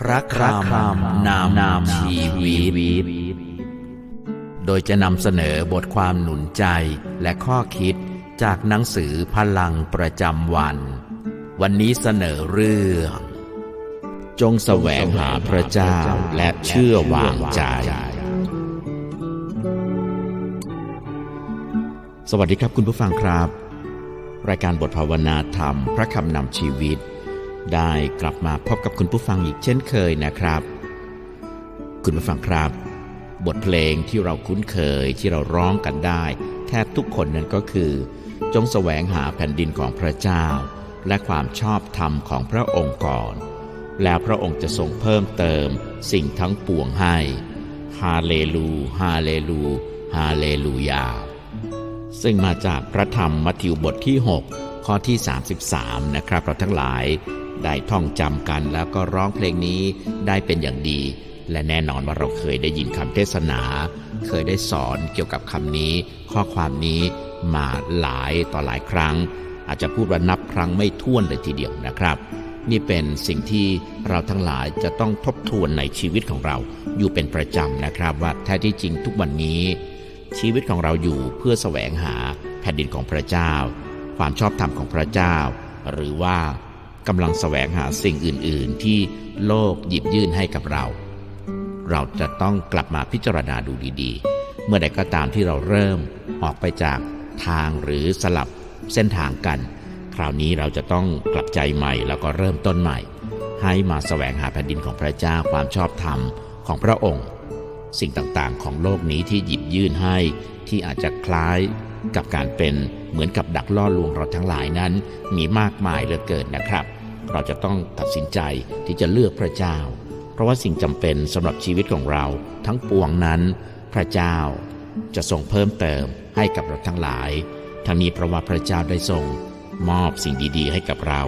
พระคำนามนามชีวิต โดยจะนำเสนอบทความหนุนใจและข้อคิดจากหนังสือพลังประจำวัน วันนี้เสนอเรื่อง จงแสวงหาพระเจ้าและเชื่อวางใจ สวัสดีครับคุณผู้ฟังครับ รายการบทภาวนาธรรม พระคำนำชีวิต ได้กลับมาพบกับคุณผู้ฟังอีกเช่นเคยนะครับ คุณผู้ฟังครับ บทเพลงที่เราคุ้นเคยที่เราร้องกันได้ แทบทุกคนนั้นก็คือ จงแสวงหาแผ่นดินของพระเจ้า และความชอบธรรมของพระองค์ก่อน แล้วพระองค์จะทรงเพิ่มเติมสิ่งทั้งปวงให้ฮาเลลูฮาเลลูฮาเลลูยาซึ่งมาจากพระธรรมมัทธิวบทที่ 6 ข้อที่ 33 นะครับเราทั้งหลาย ได้ท่องจำกันแล้วก็ร้องเพลงนี้ได้เป็นอย่างดี และแน่นอนว่าเราเคยได้ยินคำเทศนา เคยได้สอนเกี่ยวกับคำนี้ ข้อความนี้มาหลายต่อหลายครั้ง อาจจะพูดว่านับครั้งไม่ถ้วนเลยทีเดียวนะครับ นี่เป็นสิ่งที่เราทั้งหลายจะต้องทบทวนในชีวิตของเราอยู่เป็นประจำนะครับ ว่าแท้ที่จริงทุกวันนี้ ชีวิตของเราอยู่เพื่อแสวงหาแผ่นดินของพระเจ้า ความชอบธรรมของพระเจ้า หรือว่า กำลังแสวงหาสิ่งอื่น ๆ ที่โลกหยิบยื่นให้กับเรา เราจะต้องกลับมาพิจารณาดูดี ๆ เมื่อใดก็ตามที่เราเริ่มออกไปจากทางหรือสลับเส้นทางกัน คราวนี้เราจะต้องกลับใจใหม่แล้วก็เริ่มต้นใหม่ ให้มาแสวงหาแผ่นดินของพระเจ้าความชอบธรรมของพระองค์ สิ่งต่างๆ ของโลกนี้ที่หยิบยื่นให้ที่อาจจะคล้ายกับการเป็นเหมือนกับดักล่อลวงเราทั้งหลายนั้น มีมากมายเหลือเกินนะครับ เราจะต้องตัดสินใจที่จะเลือกพระเจ้า เพราะว่าสิ่งจำเป็นสำหรับชีวิตของเราทั้งปวงนั้น พระเจ้าจะทรงเพิ่มเติมให้กับเราทั้งหลาย ทั้งนี้เพราะว่าพระเจ้าได้ทรงมอบสิ่งดีๆ ให้กับเรา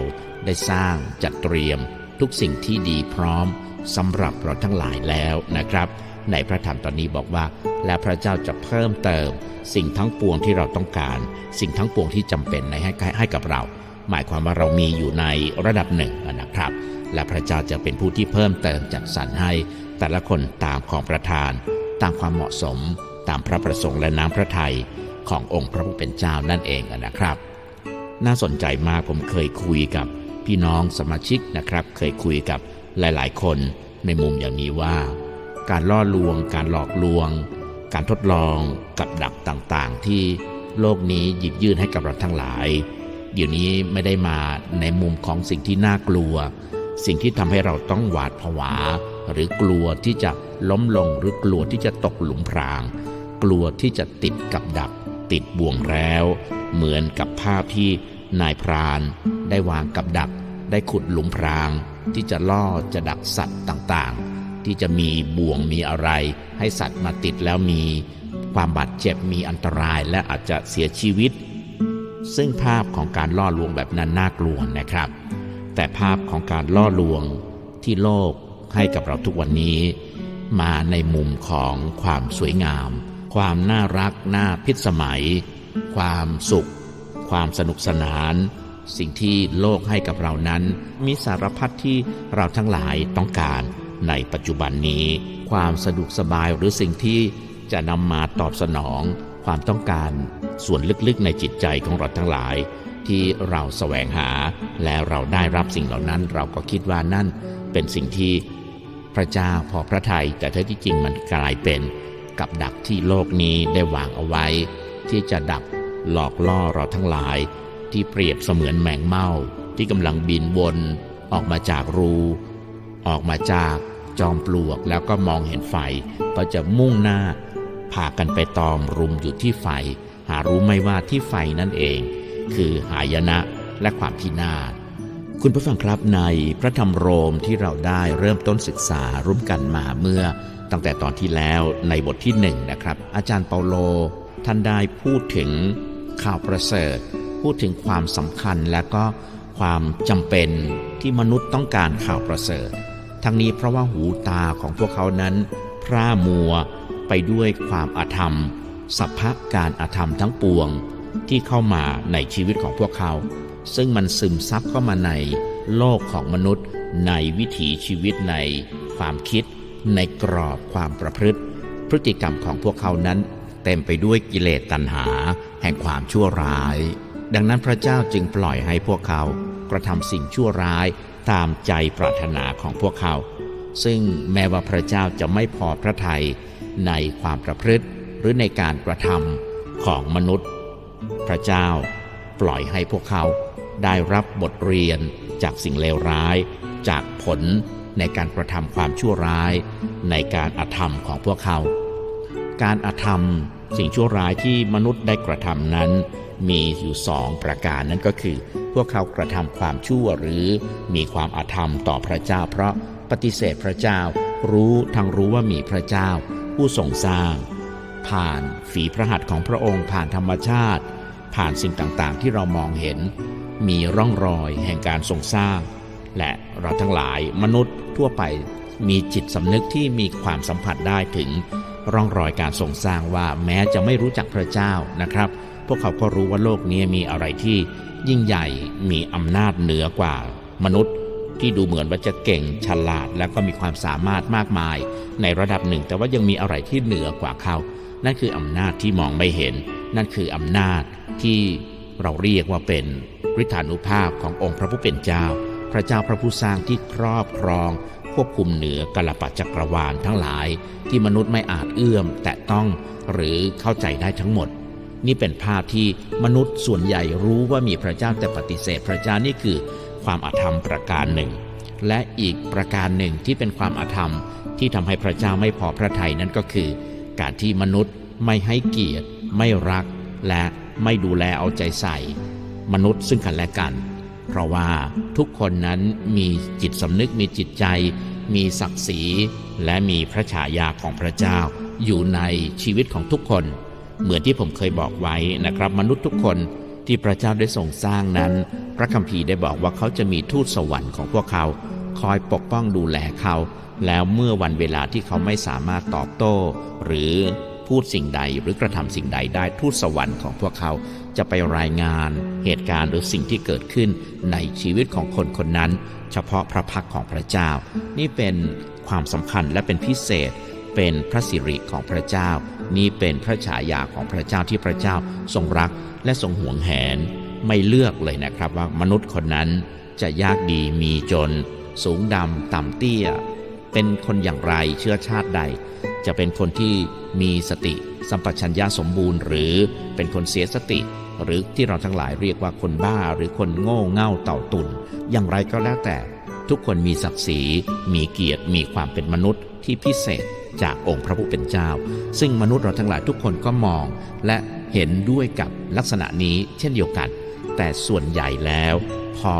ได้สร้างจัดเตรียม ทุกสิ่งที่ดีพร้อมสำหรับเราทั้งหลายแล้วนะครับ ในพระธรรมตอนนี้บอกว่า และพระเจ้าจะเพิ่มเติม สิ่งทั้งปวงที่เราต้องการ สิ่งทั้งปวงที่จำเป็นในให้ให้กับเรา หมายความว่าเรามีอยู่ในระดับหนึ่งนะครับ และพระเจ้าจะเป็นผู้ที่เพิ่มเติมจัดสรรให้ แต่ละคนตามของประทาน ตามความเหมาะสม ตามพระประสงค์และน้ำพระทัยขององค์พระผู้เป็นเจ้านั่นเองนะครับ น่าสนใจมากผมเคยคุยกับพี่น้องสมาชิกนะครับ เคยคุยกับหลาย ๆ คนในมุมอย่างนี้ว่า การล่อลวง การหลอกลวง การทดลองกับดักต่างๆ ที่โลกนี้หยิบยื่นให้กับเราทั้งหลาย เดี๋ยวนี้ไม่ได้มาในมุมของสิ่งที่น่ากลัว สิ่งที่ทำให้เราต้องหวาดผวา หรือกลัวที่จะล้มลงหรือกลัวที่จะตกหลุมพราง กลัวที่จะติดกับดัก ติดบ่วงแล้ว เหมือนกับภาพที่นายพราน ได้วางกับดัก ได้ขุดหลุมพราง ที่จะล่อจะดักสัตว์ต่างๆ ที่จะมีบ่วงมีอะไร ให้สัตว์มาติดแล้วมี ความบาดเจ็บมีอันตรายและอาจจะเสียชีวิต ซึ่งภาพของการล่อลวงแบบนั้นน่ากลัวนะครับ แต่ภาพของการล่อลวงที่โลกให้กับเราทุกวันนี้ มาในมุมของความสวยงาม ความน่ารักน่าพิสมัย ความสุข ความสนุกสนาน สิ่งที่โลกให้กับเรานั้น มีสารพัดที่เราทั้งหลายต้องการในปัจจุบันนี้ ความสะดวกสบายหรือสิ่งที่จะนำมาตอบสนอง ความต้องการส่วนลึกๆในจิตใจของเราทั้งหลาย ที่เราแสวงหาและเราได้รับสิ่งเหล่านั้น เราก็คิดว่านั่นเป็นสิ่งที่พระเจ้าพอพระทัยแต่แท้ที่จริงมันกลายเป็นกับดักที่โลกนี้ได้วางเอาไว้ ที่จะดักหลอกล่อเราทั้งหลาย ที่เปรียบเสมือนแมงเม่าที่กำลังบินวนออกมาจากรู ออกมาจากจอมปลวกแล้วก็มองเห็นไฟก็จะมุ่งหน้า พากันไปตอมรุมอยู่ที่ไฟ หารู้ไหม่ว่าที่ไฟนั่นเอง คือหายนะและความพินาศคุณคุณผู้ฟังครับในพระธรรมโรมที่เราได้เริ่มต้นศึกษาร่วมกันมาเมื่อ ตั้งแต่ตอนที่แล้วในบทที่หนึ่งนะครับ อาจารย์เปาโล ท่านได้พูดถึงข่าวประเสริฐ พูดถึงความสำคัญและก็ความจำเป็นที่มนุษย์ต้องการข่าวประเสริฐ ทั้งนี้เพราะว่าหูตาของพวกเขานั้น พร่ามัว ไปด้วยความอาธรรมสัพพะการอาธรรมทั้งปวงที่เข้ามาในชีวิตของพวกเขา ซึ่งมันซึมซับเข้ามาในโลกของมนุษย์ ในวิถีชีวิตในความคิด ในกรอบความประพฤติ พฤติกรรมของพวกเขานั้นเต็มไปด้วยกิเลสตัณหา แห่งความชั่วร้าย ดังนั้นพระเจ้าจึงปล่อยให้พวกเขากระทำสิ่งชั่วร้ายตามใจปรารถนาของพวกเขา ซึ่งแม้ว่าพระเจ้าจะไม่พอพระทัย ในความประพฤติหรือในการกระทำของมนุษย์ พระเจ้าปล่อยให้พวกเขาได้รับบทเรียนจากสิ่งเลวร้าย จากผลในการกระทำความชั่วร้าย ในการอาธรรมของพวกเขา การอาธรรมสิ่งชั่วร้ายที่มนุษย์ได้กระทำนั้น มีอยู่สองประการนั่นก็คือ พวกเขากระทำความชั่วหรือมีความอาธรรมต่อพระเจ้า เพราะปฏิเสธพระเจ้ารู้ทั้งรู้ว่ามีพระเจ้า ผู้ทรงสร้าง ผ่านฝีพระหัตถ์ของพระองค์ผ่านธรรมชาติ ผ่านสิ่งต่างๆ ที่เรามองเห็น มีร่องรอยแห่งการทรงสร้าง และเราทั้งหลายมนุษย์ทั่วไปมีจิตสำนึกที่มีความสัมผัสได้ถึงร่องรอยการทรงสร้างว่าแม้จะไม่รู้จักพระเจ้านะครับ พวกเขาก็รู้ว่าโลกนี้มีอะไรที่ยิ่งใหญ่มีอำนาจเหนือกว่ามนุษย์ ที่ดูเหมือนว่าจะเก่งฉลาด และก็มีความสามารถมากมาย ในระดับหนึ่ง แต่ว่ายังมีอะไรที่เหนือกว่าเขา นั่นคืออำนาจที่มองไม่เห็น นั่นคืออำนาจที่เราเรียกว่าเป็นฤทธานุภาพขององค์พระผู้เป็นเจ้า พระเจ้าพระผู้สร้างที่ครอบครอง ควบคุมเหนือกลปัจักรวาลทั้งหลาย ที่มนุษย์ไม่อาจเอื้อม แตะต้องหรือเข้าใจได้ทั้งหมด นี่เป็นภาพที่มนุษย์ส่วนใหญ่รู้ว่ามีพระเจ้าแต่ปฏิเสธพระเจ้านี่คือ ความอาธรรมประการหนึ่ง และอีกประการหนึ่งที่เป็นความอาธรรมที่ทำให้พระเจ้าไม่พอพระทัยนั่นก็คือ การที่มนุษย์ไม่ให้เกียรติ ไม่รัก และไม่ดูแลเอาใจใส่ มนุษย์ซึ่งกันและกัน เพราะว่าทุกคนนั้นมีจิตสำนึกมีจิตใจ มีศักดิ์ศรี และมีพระฉายาของพระเจ้า อยู่ในชีวิตของทุกคน เหมือนที่ผมเคยบอกไว้นะครับ มนุษย์ทุกคนที่พระเจ้าได้ทรงสร้างนั้น พระคัมภีร์ได้บอกว่าเขาจะมีทูตสวรรค์ของพวกเขา คอยปกป้องดูแลเขา แล้วเมื่อวันเวลาที่เขาไม่สามารถตอบโต้ หรือพูดสิ่งใดหรือกระทำสิ่งใดได้ทูตสวรรค์ของพวกเขาจะไปรายงานเหตุการณ์หรือสิ่งที่เกิดขึ้นในชีวิตของคนคนนั้น เฉพาะพระพักของพระเจ้า นี่เป็นความสำคัญและเป็นพิเศษ เป็นพระสิริของพระเจ้า นี่เป็นพระฉายาของพระเจ้าที่พระเจ้าทรงรักและทรงหวงแหน ไม่เลือกเลยนะครับว่ามนุษย์คนนั้นจะยากดีมีจน สูงดำต่ำเตี้ย เป็นคนอย่างไรเชื้อชาติใด จะเป็นคนที่มีสติสัมปชัญญะสมบูรณ์ หรือเป็นคนเสียสติ หรือที่เราทั้งหลายเรียกว่าคนบ้าหรือคนโง่เง่าเต่าตุนอย่างไรก็แล้วแต่ ทุกคนมีศักดิ์ศรี มีเกียรติ มีความเป็นมนุษย์ที่พิเศษจากองค์พระผู้เป็นเจ้า ซึ่งมนุษย์เราทั้งหลายทุกคนก็มอง และเห็นด้วยกับลักษณะนี้เช่นเดียวกัน แต่ส่วนใหญ่แล้ว พอ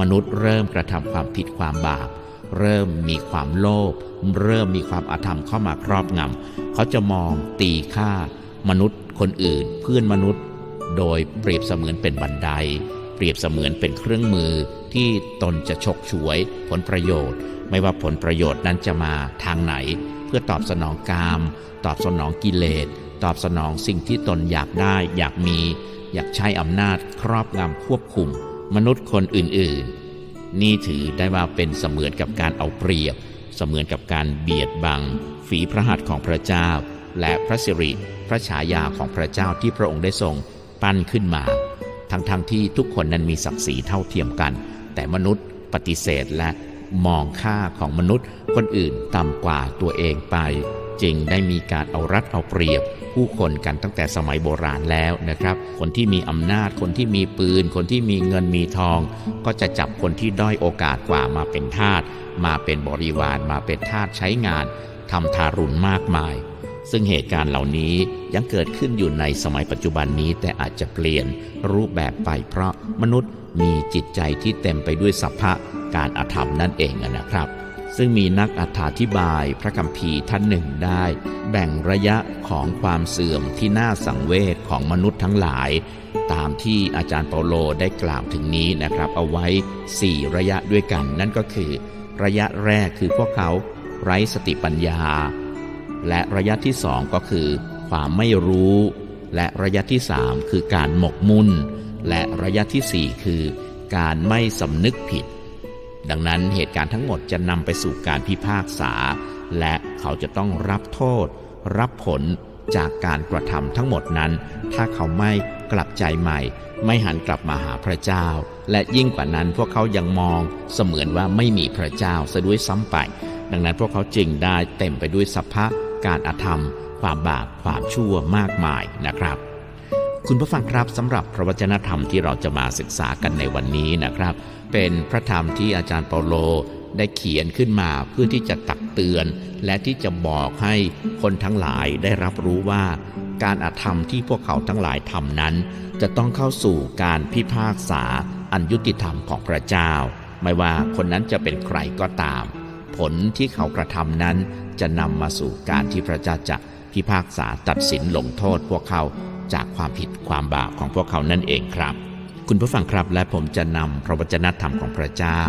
มนุษย์เริ่มกระทำความผิดความบาป เริ่มมีความโลภเริ่มมีความอาธรรมเข้ามาครอบงำเขาจะมองตีค่ามนุษย์คนอื่น เพื่อนมนุษย์ โดยเปรียบเสมือนเป็นบันได เปรียบเสมือนเป็นเครื่องมือที่ตนจะฉกฉวย ผลประโยชน์ ไม่ว่าผลประโยชน์นั้นจะมาทางไหน เพื่อตอบสนองกาม ตอบสนองกิเลสตอบสนองสิ่งที่ตนอยากได้อยากมี อยากใช้อำนาจครอบงำควบคุม มนุษย์คนอื่นๆ นี่ถือได้ว่าเป็นเสมือนกับการเอาเปรียบ เสมือนกับการเบียดบัง ฝีพระหัตถ์ของพระเจ้า และพระสิริพระฉายาของพระเจ้าที่พระองค์ได้ทรงปั้นขึ้นมา ทั้งๆทที่ทุกคนนั้นมีศักดิ์ศรีเท่าเทียมกัน แต่มนุษย์ปฏิเสธและมองค่าของมนุษย์คนอื่นต่ำกว่าตัวเองไป จึงได้มีการเอารัดเอาเปรียบผู้คนกันตั้งแต่สมัยโบราณแล้วนะครับ คนที่มีอำนาจ คนที่มีปืน คนที่มีเงินมีทอง ก็จะจับคนที่ด้อยโอกาสกว่ามาเป็นทาส มาเป็นบริวาร มาเป็นทาสใช้งานทำทารุณมากมาย ซึ่งเหตุการณ์เหล่านี้ยังเกิดขึ้นอยู่ในสมัยปัจจุบันนี้แต่อาจจะเปลี่ยนรูปแบบไป เพราะมนุษย์มีจิตใจที่เต็มไปด้วยสัพพะการอาธรรมนั่นเองนะครับ ซึ่งมีนักอธิบายพระคัมภีร์ท่านหนึ่งได้ แบ่งระยะของความเสื่อมที่น่าสังเวชของมนุษย์ทั้งหลาย ตามที่อาจารย์เปาโลได้กล่าวถึงนี้นะครับ เอาไว้ 4 ระยะด้วยกัน นั่นก็คือ ระยะแรกคือพวกเขาไร้สติปัญญา และระยะที่สองก็คือ ความไม่รู้ และระยะที่สามคือการหมกมุ่น และระยะที่สี่คือ การไม่สำนึกผิด ดังนั้นเหตุการณ์ทั้งหมดจะนำไปสู่การพิพากษา และเขาจะต้องรับโทษ รับผลจากการกระทำทั้งหมดนั้น ถ้าเขาไม่กลับใจใหม่ ไม่หันกลับมาหาพระเจ้า และยิ่งกว่านั้นพวกเขายังมองเสมือนว่าไม่มีพระเจ้าซะด้วยซ้ำไป ดังนั้นพวกเขาจึงได้เต็มไปด้วยสภาพการอาธรรม ความบาปความชั่วมากมายนะครับคุณผู้ฟังครับสำหรับพระวจนะธรรมที่เราจะมาศึกษากันในวันนี้นะครับ เป็นพระธรรมที่อาจารย์เปาโลได้เขียนขึ้นมาเพื่อที่จะตักเตือน และที่จะบอกให้คนทั้งหลายได้รับรู้ว่า การอาธรรมที่พวกเขาทั้งหลายทำนั้น จะต้องเข้าสู่การพิพากษาอันยุติธรรมของพระเจ้า ไม่ว่าคนนั้นจะเป็นใครก็ตาม ผลที่เขากระทำนั้นจะนำมาสู่การที่พระเจ้าจะพิพากษาตัดสินลงโทษพวกเขาจากความผิดความบาปของพวกเขานั่นเองครับ คุณผู้ฟังครับและผมจะนำพระวจนะธรรมของพระเจ้า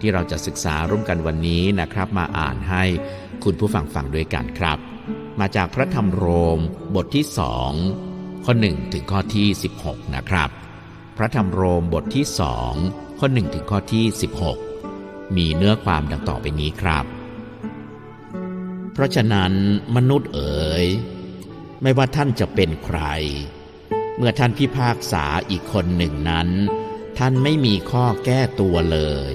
ที่เราจะศึกษาร่วมกันวันนี้นะครับ มาอ่านให้คุณผู้ฟังฟังด้วยกันครับ มาจากพระธรรมโรมบทที่สองข้อ1ถึงข้อที่ 16 นะครับ พระธรรมโรมบทที่สองข้อ1ถึงข้อที่ 16 มีเนื้อความดังต่อไปนี้ครับ เพราะฉะนั้นมนุษย์เอ๋ยไม่ว่าท่านจะเป็นใคร เมื่อท่านพิพากษาอีกคนหนึ่งนั้น ท่านไม่มีข้อแก้ตัวเลย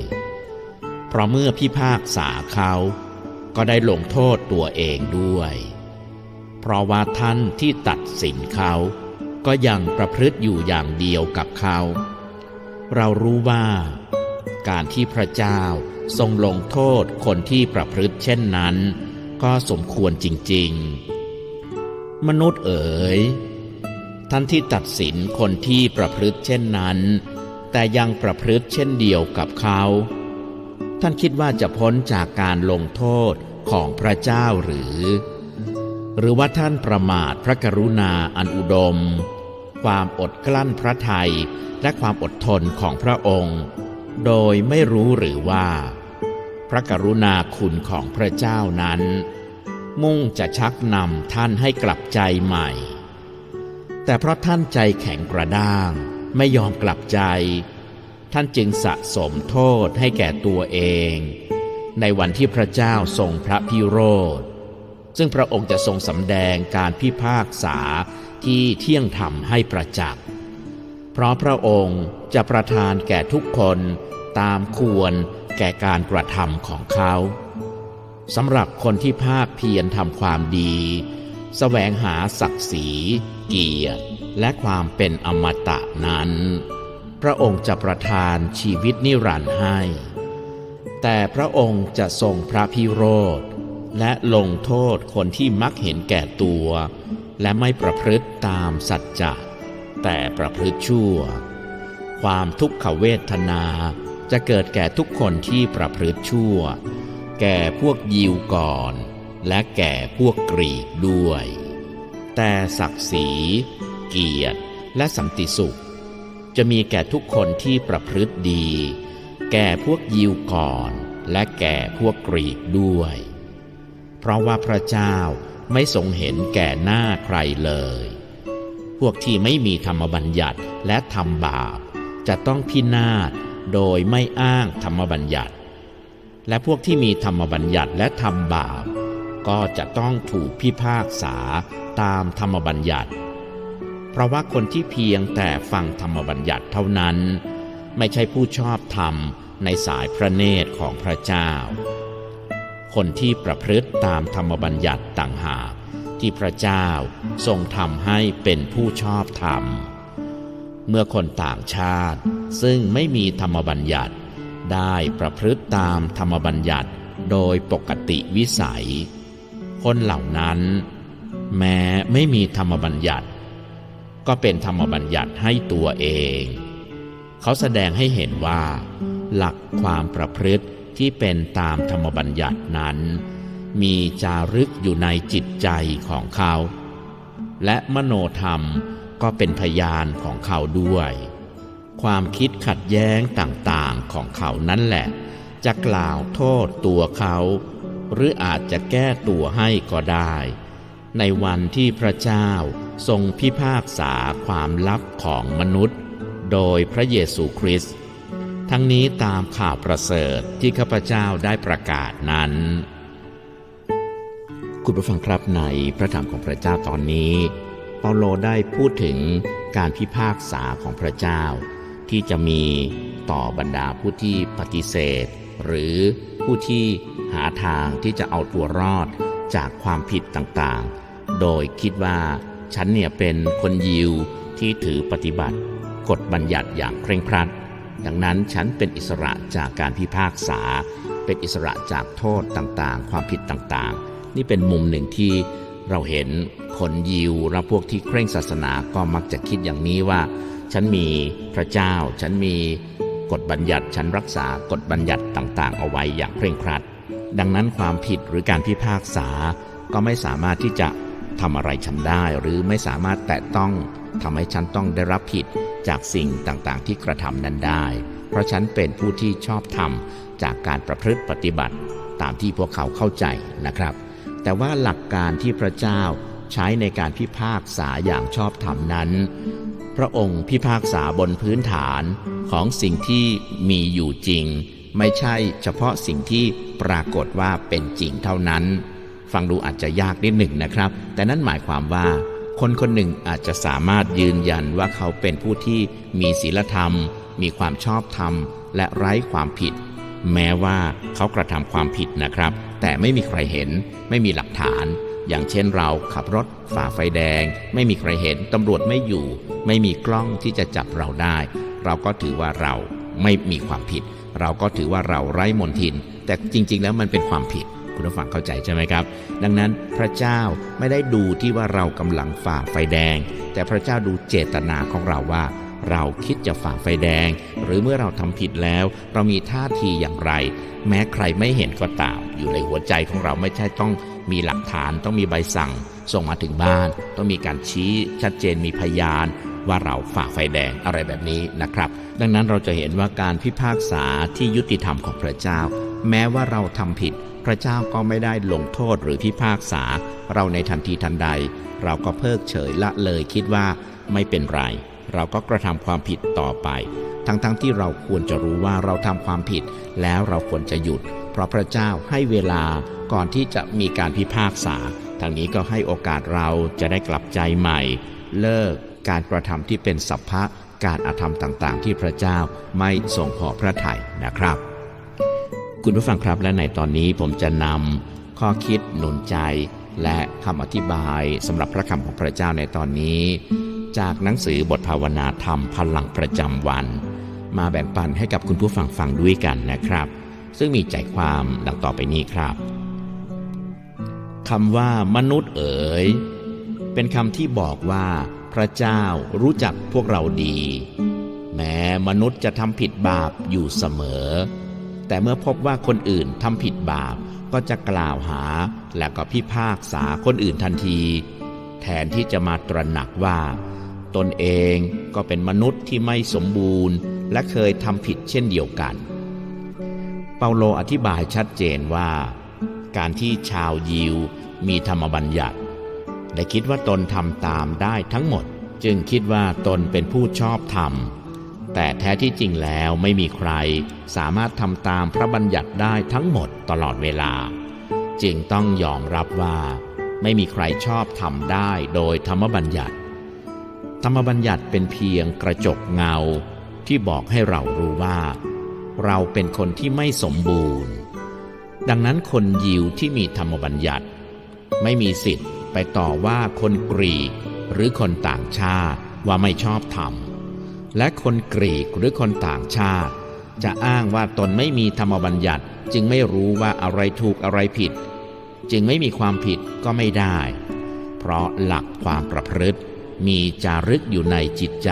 เพราะเมื่อพิพากษาเขาก็ได้ลงโทษตัวเองด้วย เพราะว่าท่านที่ตัดสินเขาก็ยังประพฤติอยู่อย่างเดียวกับเขา เรารู้ว่า การที่พระเจ้าทรงลงโทษคนที่ประพฤติเช่นนั้น ก็สมควรจริง ๆ มนุษย์เอ๋ย ท่านที่ตัดสินคนที่ประพฤติเช่นนั้น แต่ยังประพฤติเช่นเดียวกับเขา ท่านคิดว่าจะพ้นจากการลงโทษของพระเจ้าหรือ หรือว่าท่านประมาทพระกรุณาอันอุดม ความอดกลั้นพระทัยและความอดทนของพระองค์ โดยไม่รู้หรือว่า พระกรุณาคุณของพระเจ้านั้น มุ่งจะชักนำท่านให้กลับใจใหม่ แต่เพราะท่านใจแข็งกระด้าง ไม่ยอมกลับใจ ท่านจึงสะสมโทษให้แก่ตัวเอง ในวันที่พระเจ้าทรงพระพิโรธ ซึ่งพระองค์จะทรงสำแดงการพิพากษาที่เที่ยงธรรมให้ประจักษ์เพราะพระองค์จะประทานแก่ทุกคนตามควรแก่การกระทำของเขาสำหรับคนที่ภาคเพียรทำความดีสแสวงหาศักดิ์ศรี เกียรติและความเป็นอมตะนั้น พระองค์จะประทานชีวิตนิรันดร์ให้ แต่พระองค์จะทรงพระพิโรธ และลงโทษคนที่มักเห็นแก่ตัว และไม่ประพฤติตามสัจจะ แต่ประพฤติชั่ว ความทุกขเวทนาจะเกิดแก่ทุกคนที่ประพฤติชั่ว แก่พวกยิวก่อน และแก่พวกกรีกด้วย แต่ศักดิ์ศรี เกียรติ และสันติสุข จะมีแก่ทุกคนที่ประพฤติดี แก่พวกยิวก่อน และแก่พวกกรีกด้วย เพราะว่าพระเจ้าไม่ทรงเห็นแก่หน้าใครเลย พวกที่ไม่มีธรรมบัญญัติและทำบาป จะต้องพินาศโดยไม่อ้างธรรมบัญญัติ และพวกที่มีธรรมบัญญัติและทำบาป ก็จะต้องถูกพิพากษาตามธรรมบัญญัติ เพราะว่าคนที่เพียงแต่ฟังธรรมบัญญัติเท่านั้น ไม่ใช่ผู้ชอบธรรมในสายพระเนตรของพระเจ้า คนที่ประพฤติตามธรรมบัญญัติต่างหากที่พระเจ้าทรงทำให้เป็นผู้ชอบธรรม เมื่อคนต่างชาติซึ่งไม่มีธรรมบัญญัติ ได้ประพฤติตามธรรมบัญญัติโดยปกติวิสัย คนเหล่านั้น แม้ไม่มีธรรมบัญญัติ ก็เป็นธรรมบัญญัติให้ตัวเอง เขาแสดงให้เห็นว่า หลักความประพฤติที่เป็นตามธรรมบัญญัตินั้น มีจารึกอยู่ในจิตใจของเขา และมโนธรรมก็เป็นพยานของเขาด้วย ความคิดขัดแย้งต่างๆของเขานั่นแหละ จะกล่าวโทษตัวเขา หรืออาจจะแก้ตัวให้ก็ได้ ในวันที่พระเจ้าทรงพิพากษาความลับของมนุษย์ โดยพระเยซูคริสต์ทั้งนี้ตามข่าวประเสริฐที่ข้าพเจ้าได้ประกาศนั้น คุณผู้ฟังครับในพระธรรมของพระเจ้าตอนนี้ เปาโลได้พูดถึงการพิพากษาของพระเจ้า ที่จะมีต่อบรรดาผู้ที่ปฏิเสธ หรือผู้ที่หาทางที่จะเอาตัวรอดจากความผิดต่างๆ โดยคิดว่าฉันเนี่ยเป็นคนยิวที่ถือปฏิบัติ กฎบัญญัติอย่างเคร่งครัด ดังนั้นฉันเป็นอิสระจากการพิพากษา เป็นอิสระจากโทษต่างๆ ความผิดต่างๆ นี่เป็นมุมหนึ่งที่เราเห็นคนยิวและพวกที่เคร่งศาสนาก็มักจะคิดอย่างนี้ว่า ฉันมีพระเจ้า ฉันมี กฎบัญญัติฉันรักษากฎบัญญัติต่างๆ เอาไว้อย่างเคร่งครัด ดังนั้นความผิดหรือการพิพากษา ก็ไม่สามารถที่จะทำอะไรฉันได้ หรือไม่สามารถแตะต้องทำให้ฉันต้องได้รับผิดจากสิ่งต่างๆ ที่กระทำนั้นได้ เพราะฉันเป็นผู้ที่ชอบทำจากการประพฤติปฏิบัติ ตามที่พวกเขาเข้าใจนะครับ แต่ว่าหลักการที่พระเจ้าใช้ในการพิพากษาอย่างชอบธรรมนั้น พระองค์พิพากษาบนพื้นฐานของสิ่งที่มีอยู่จริง ไม่ใช่เฉพาะสิ่งที่ปรากฏว่าเป็นจริงเท่านั้น ฟังดูอาจจะยากนิดหนึ่งนะครับ แต่นั่นหมายความว่า คนคนหนึ่งอาจจะสามารถยืนยันว่าเขาเป็นผู้ที่มีศีลธรรม มีความชอบธรรม และไร้ความผิด แม้ว่าเขากระทำความผิดนะครับ แต่ไม่มีใครเห็น ไม่มีหลักฐาน อย่างเช่นเราขับรถฝ่าไฟแดง ไม่มีใครเห็นตำรวจไม่อยู่ ไม่มีกล้องที่จะจับเราได้ เราก็ถือว่าเราไม่มีความผิด เราก็ถือว่าเราไร้มนทิน แต่จริง ๆ แล้วมันเป็นความผิดคุณผู้ฟังเข้าใจใช่ไหมครับ ดังนั้นพระเจ้าไม่ได้ดูที่ว่าเรากำลังฝ่าไฟแดง แต่พระเจ้าดูเจตนาของเราว่า เราคิดจะฝ่าไฟแดง หรือเมื่อเราทำผิดแล้ว เรามีท่าทีอย่างไร แม้ใครไม่เห็นก็ตาม อยู่ในหัวใจของเราไม่ใช่ต้องมีหลักฐานต้องมีใบสั่ง ส่งมาถึงบ้าน ต้องมีการชี้ชัดเจนมีพยานว่าเราฝ่าไฟแดงอะไรแบบนี้นะครับ ดังนั้นเราจะเห็นว่าการพิพากษาที่ยุติธรรมของพระเจ้า แม้ว่าเราทำผิด พระเจ้าก็ไม่ได้ลงโทษหรือพิพากษา เราในทันทีทันใด เราก็เพิกเฉยละเลยคิดว่าไม่เป็นไร เราก็กระทำความผิดต่อไป ทั้งๆทที่เราควรจะรู้ว่าเราทำความผิด แล้วเราควรจะหยุด เพราะพระเจ้าให้เวลาก่อนที่จะมีการพิพากษาทางนี้ก็ให้โอกาสเราจะได้กลับใจใหม่ เลิกการกระทำที่เป็นสัพพะการอาธรรมต่างๆ ที่พระเจ้าไม่ทรงพอพระทัยนะครับ คุณผู้ฟังครับและในตอนนี้ผมจะนำข้อคิดหนุนใจ และคำอธิบายสำหรับพระคำของพระเจ้าในตอนนี้ จากหนังสือบทภาวนาธรรมพลังประจำวัน มาแบ่งปันให้กับคุณผู้ฟังฟังด้วยกันนะครับ ซึ่งมีใจความดังต่อไปนี้ครับคำว่ามนุษย์เอ๋ยเป็นคำที่บอกว่า พระเจ้ารู้จักพวกเราดี แม้มนุษย์จะทำผิดบาปอยู่เสมอ แต่เมื่อพบว่าคนอื่นทำผิดบาปก็จะกล่าวหาและก็พิพากษาคนอื่นทันที แทนที่จะมาตระหนักว่า ตนเองก็เป็นมนุษย์ที่ไม่สมบูรณ์ และเคยทำผิดเช่นเดียวกัน เปาโลอธิบายชัดเจนว่า การที่ชาวยิวมีธรรมบัญญัติ และคิดว่าตนทำตามได้ทั้งหมด จึงคิดว่าตนเป็นผู้ชอบธรรม แต่แท้ที่จริงแล้วไม่มีใครสามารถทำตามพระบัญญัติได้ทั้งหมดตลอดเวลา จึงต้องยอมรับว่า ไม่มีใครชอบทำได้โดยธรรมบัญญัติ ธรรมบัญญัติเป็นเพียงกระจกเงาที่บอกให้เรารู้ว่า เราเป็นคนที่ไม่สมบูรณ์ ดังนั้นคนยิวที่มีธรรมบัญญัติ ไม่มีสิทธิ์ไปต่อว่าคนกรีกหรือคนต่างชาติว่าไม่ชอบธรรม และคนกรีกหรือคนต่างชาติ จะอ้างว่าตนไม่มีธรรมบัญญัติจึงไม่รู้ว่าอะไรถูกอะไรผิด จึงไม่มีความผิดก็ไม่ได้ เพราะหลักความประพฤติ มีจารึกอยู่ในจิตใจ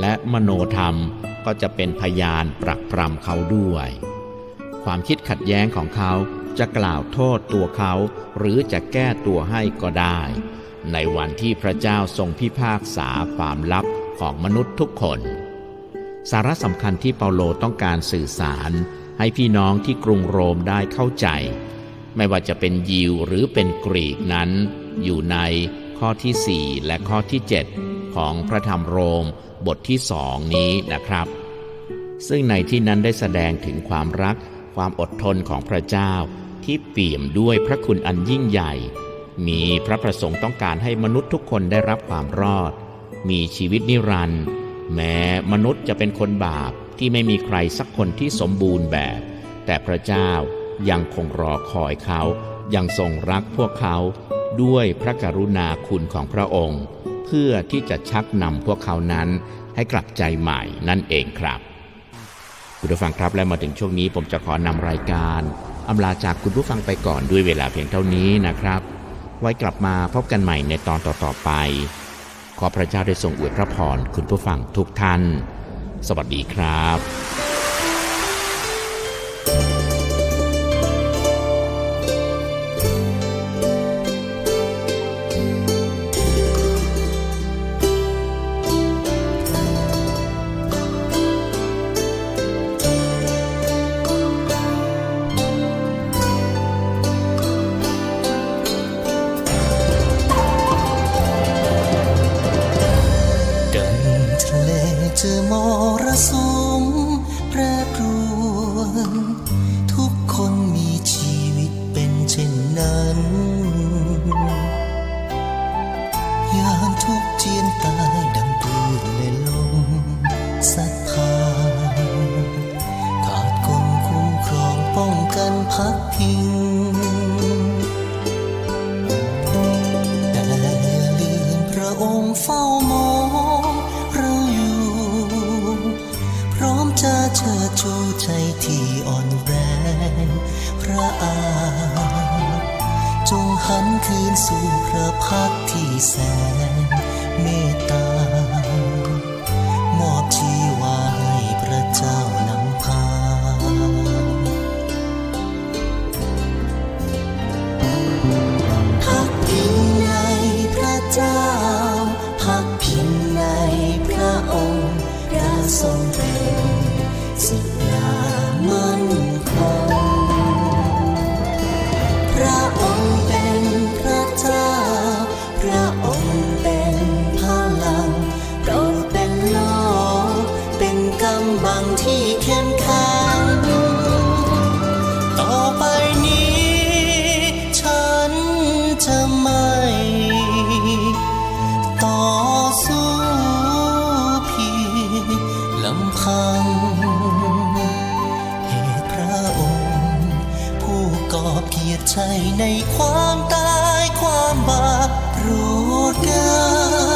และมโนธรรมก็จะเป็นพยานปรักปรำเขาด้วย ความคิดขัดแย้งของเขาจะกล่าวโทษตัวเขา หรือจะแก้ตัวให้ก็ได้ ในวันที่พระเจ้าทรงพิพากษาความลับของมนุษย์ทุกคน สาระสำคัญที่เปาโลต้องการสื่อสาร ให้พี่น้องที่กรุงโรมได้เข้าใจ ไม่ว่าจะเป็นยิวหรือเป็นกรีกนั้น อยู่ใน ข้อที่ 4 และข้อที่ 7 ของพระธรรมโรมบทที่สองนี้นะครับ ซึ่งในที่นั้นได้แสดงถึงความรักความอดทนของพระเจ้าที่เปี่ยมด้วยพระคุณอันยิ่งใหญ่ มีพระประสงค์ต้องการให้มนุษย์ทุกคนได้รับความรอด มีชีวิตนิรันดร์แม้มนุษย์จะเป็นคนบาปที่ไม่มีใครสักคนที่สมบูรณ์แบบ แต่พระเจ้ายังคงรอคอยเขายังทรงรักพวกเขา ด้วยพระกรุณาคุณของพระองค์ เพื่อที่จะชักนำพวกเขานั้นให้กลับใจใหม่นั่นเองครับ คุณผู้ฟังครับและมาถึงช่วงนี้ผมจะขอนำรายการอำลาจากคุณผู้ฟังไปก่อนด้วยเวลาเพียงเท่านี้นะครับ ไว้กลับมาพบกันใหม่ในตอนต่อๆไป ขอพระเจ้าได้ทรงอวยพระพรคุณผู้ฟังทุกท่าน สวัสดีครับ ขังให้พระองค์ ผู้กอบเกียรติใจในความตายความบาปโปรดเกิด